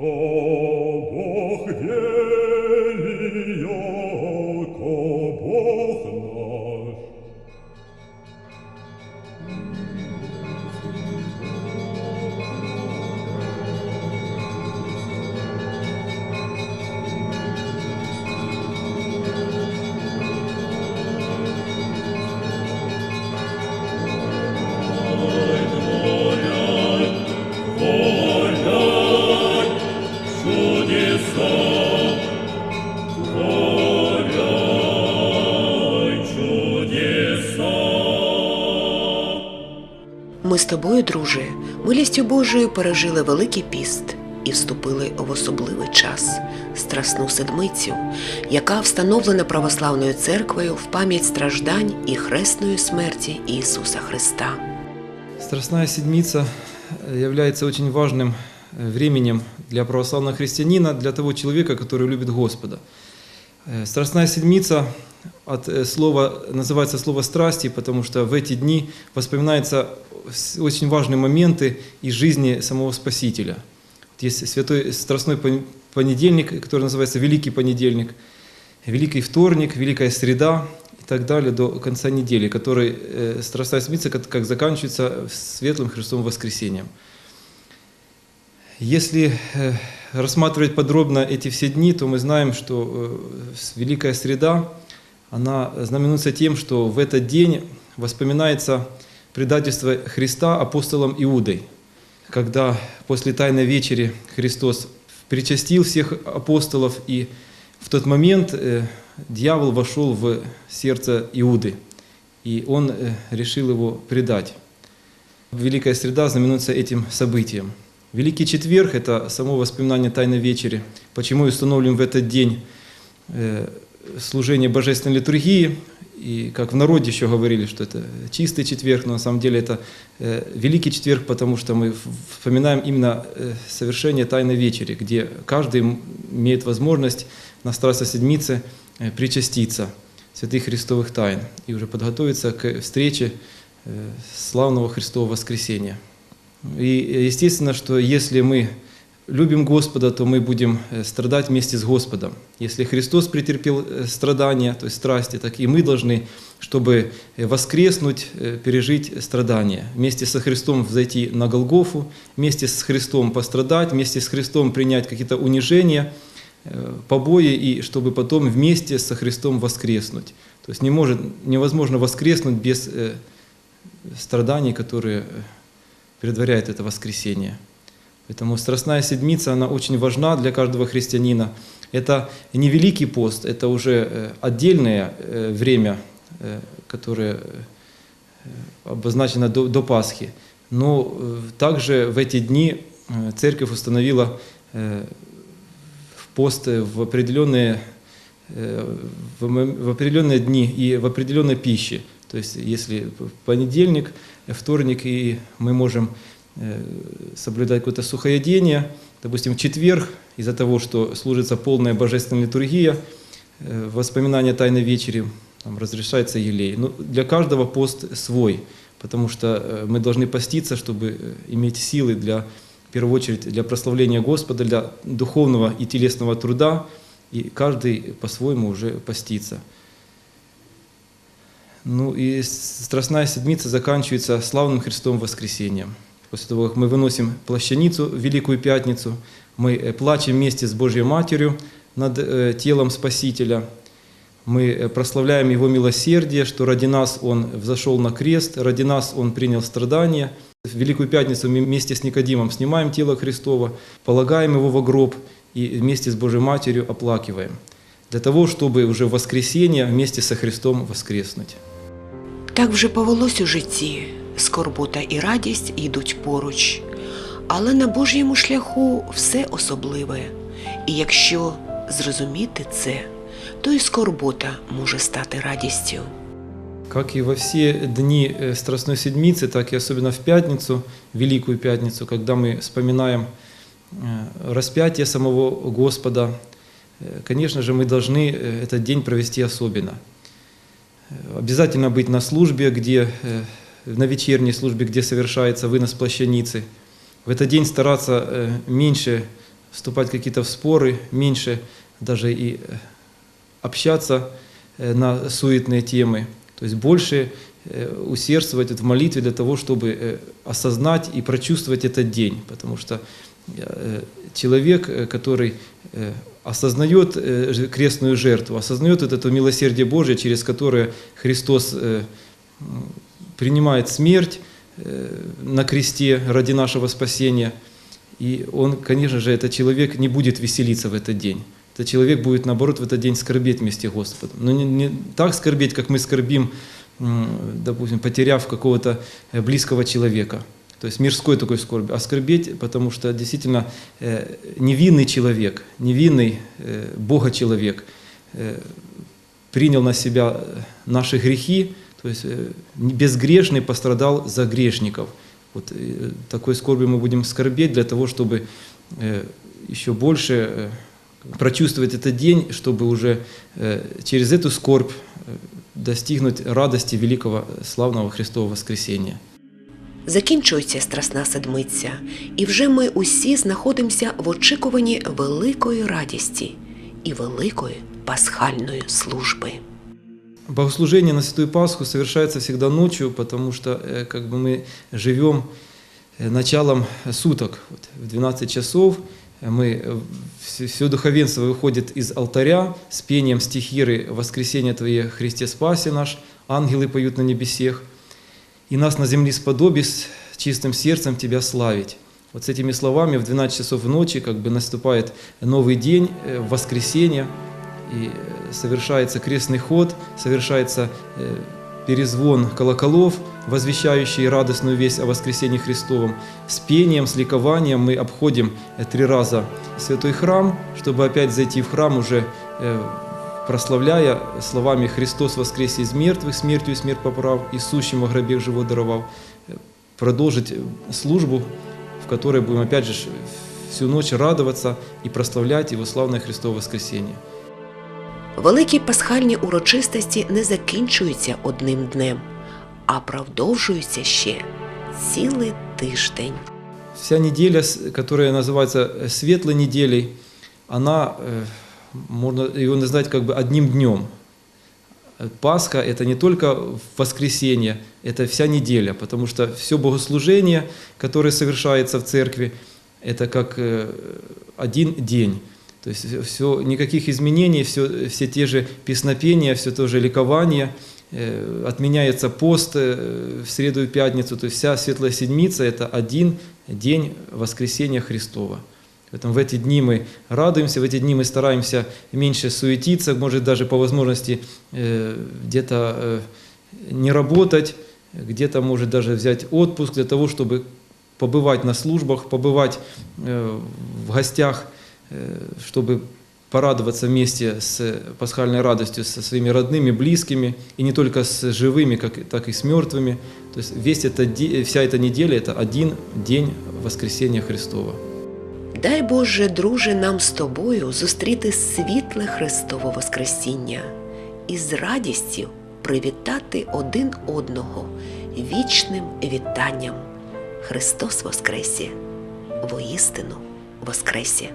То Бог вели, Ми з тобою, друже, милістю Божою пережили Великий піст і вступили в особливий час страсну седмицю, яка встановлена православною церквою в пам'ять страждань і хресної смерті Ісуса Христа. Страстная Седмица э, является очень важным э, временем для православного христианина, для того человека, который любит Господа. Э, Страстная Седмица от э, слова, называется слово страсти, потому что в эти дни воспоминаются очень важные моменты из жизни самого Спасителя. Есть святой Страстной пон- понедельник, который называется Великий понедельник, Великий вторник, Великая среда и так далее до конца недели, который э, Страстная Седмица как, как заканчивается светлым Христовым воскресением. Если э, рассматривать подробно эти все дни, то мы знаем, что Великая Среда, она знаменуется тем, что в этот день воспоминается предательство Христа апостолом Иудой, когда после Тайной Вечери Христос причастил всех апостолов, и в тот момент э, дьявол вошел в сердце Иуды, и он э, решил его предать. Великая Среда знаменуется этим событием. Великий Четверг – это само воспоминание Тайной Вечери. Почему и установлен в этот день э, служение Божественной литургии, и как в народе еще говорили, что это чистый четверг, но на самом деле это э, Великий Четверг, потому что мы вспоминаем именно э, совершение Тайной Вечери, где каждый имеет возможность на Страстной Седмице э, причаститься святых Христовых тайн и уже подготовиться к встрече э, славного Христового воскресения. И э, естественно, что если мы любим Господа, то мы будем э, страдать вместе с Господом. Если Христос претерпел э, страдания, то есть страсти, так и мы должны, чтобы э, воскреснуть, пережить страдания. Вместе со Христом взойти на Голгофу, вместе с Христом пострадать, вместе с Христом принять какие-то унижения, побои, и чтобы потом вместе со Христом воскреснуть. То есть не может, невозможно воскреснуть без страданий, которые предваряют это воскресение. Поэтому Страстная Седмица, она очень важна для каждого христианина. Это не Великий пост, это уже э, отдельное э, время, э, которое обозначено до, до Пасхи. Но также в эти дни церковь установила пост в определенные, в определенные дни и в определенной пище. То есть если понедельник, вторник, и мы можем соблюдать какое-то сухоедение, допустим, в четверг, из-за того, что служится полная божественная литургия, э, воспоминания Тайной Вечери, там разрешается елей. Но для каждого пост свой, потому что э, мы должны поститься, чтобы э, иметь силы для, в первую очередь, для прославления Господа, для духовного и телесного труда, и каждый по-своему уже постится. Ну и Страстная Седмица заканчивается славным Христовым воскресением. После того, как мы выносим плащаницу в Великую Пятницу, мы э, плачем вместе с Божьей Матерью над э, телом Спасителя, мы э, прославляем Его милосердие, что ради нас Он взошел на крест, ради нас Он принял страдания. В Великую Пятницу мы вместе с Никодимом снимаем тело Христова, полагаем его во гроб и вместе с Божьей Матерью оплакиваем, для того, чтобы уже в воскресенье вместе со Христом воскреснуть. Так вже повелось у житті. Скорбота і радість йдуть поруч. Але на Божому шляху все особливе. І якщо зрозуміти це, то і скорбота може стати радістю. Как и во все дни э, Страстной Седмицы, так и особенно в Пятницу, Великую Пятницу, когда мы вспоминаем э, распятие самого Господа, э, конечно же, мы должны э, этот день провести особенно. Э, Обязательно быть на службе, где, э, на вечерней службе, где совершается вынос плащаницы. В этот день стараться э, меньше вступать в какие-то в споры, меньше даже и э, общаться э, на суетные темы. То есть больше усердствовать в молитве для того, чтобы осознать и прочувствовать этот день. Потому что человек, который осознает крестную жертву, осознает вот это милосердие Божие, через которое Христос принимает смерть э, на кресте ради нашего спасения. И он, конечно же, этот человек не будет веселиться в этот день. Этот человек будет, наоборот, в этот день скорбеть вместе Господом. Но не, не так скорбеть, как мы скорбим, допустим, потеряв какого-то э, близкого человека. То есть мирской такой скорби. А скорбеть, потому что действительно э, невинный человек, невинный Бога человек принял на себя наши грехи, то есть э, безгрешный пострадал за грешников. Вот э, такой скорби мы будем скорбеть для того, чтобы э, еще больше э, прочувствовать этот день, чтобы уже э, через эту скорбь э, достигнуть радости великого э, славного Христового воскресения. Закінчується Страсна Седмиця, і вже ми усі знаходимося в очікуванні великої радісті і великої пасхальної служби. Богослужение на Святую Пасху совершается всегда ночью, потому что э, как бы мы живем э, началом суток. Вот в 12 часов э, мы, все, духовенство выходит из алтаря с пением стихиры «Воскресение Твое, Христе спаси наш», ангелы поют на небесех, и нас на земле сподоби с чистым сердцем Тебя славить. Вот с этими словами в 12 часов ночи как бы наступает новый день, э, воскресенье, и э, совершается крестный ход, совершается э, перезвон колоколов, возвещающий радостную весть о воскресении Христовом. С пением, с ликованием мы обходим э, три раза святой храм, чтобы опять зайти в храм уже прославляя словами «Христос воскресе из мертвых, смертью смерть поправ, и сущим во гробе живот даровал», продолжить службу, в которой будем опять же всю ночь радоваться и прославлять Его славное Христово воскресение. Великі пасхальні урочистості не закінчуються одним днем, а продовжуються ще цілий тиждень. Вся неделя, с- которая называется э, светлой неделей, она, э, можно ее назвать как бы одним днем. Э, Пасха – это не только воскресенье, это вся неделя, потому что все богослужение, которое совершается в церкви, это как э, один день. То есть все, никаких изменений, все, все те же песнопения, все то же ликование, э, отменяется пост э, в среду и пятницу, то есть вся Светлая Седмица – это один день воскресения Христова. Поэтому в эти дни мы радуемся, в эти дни мы стараемся меньше суетиться, может даже по возможности э, где-то не работать, где-то может даже взять отпуск для того, чтобы побывать на службах, побывать в гостях, чтобы порадоваться вместе с пасхальной радостью со своими родными, близкими, и не только с живыми, как, так и с мертвыми. То есть весь этот, де- вся эта неделя – это один день воскресения Христова. Дай Боже, друже, нам з тобою зустріти світле Христове Воскресіння і з радістю привітати один одного вічним вітанням. Христос Воскресе! Воістину Воскресе!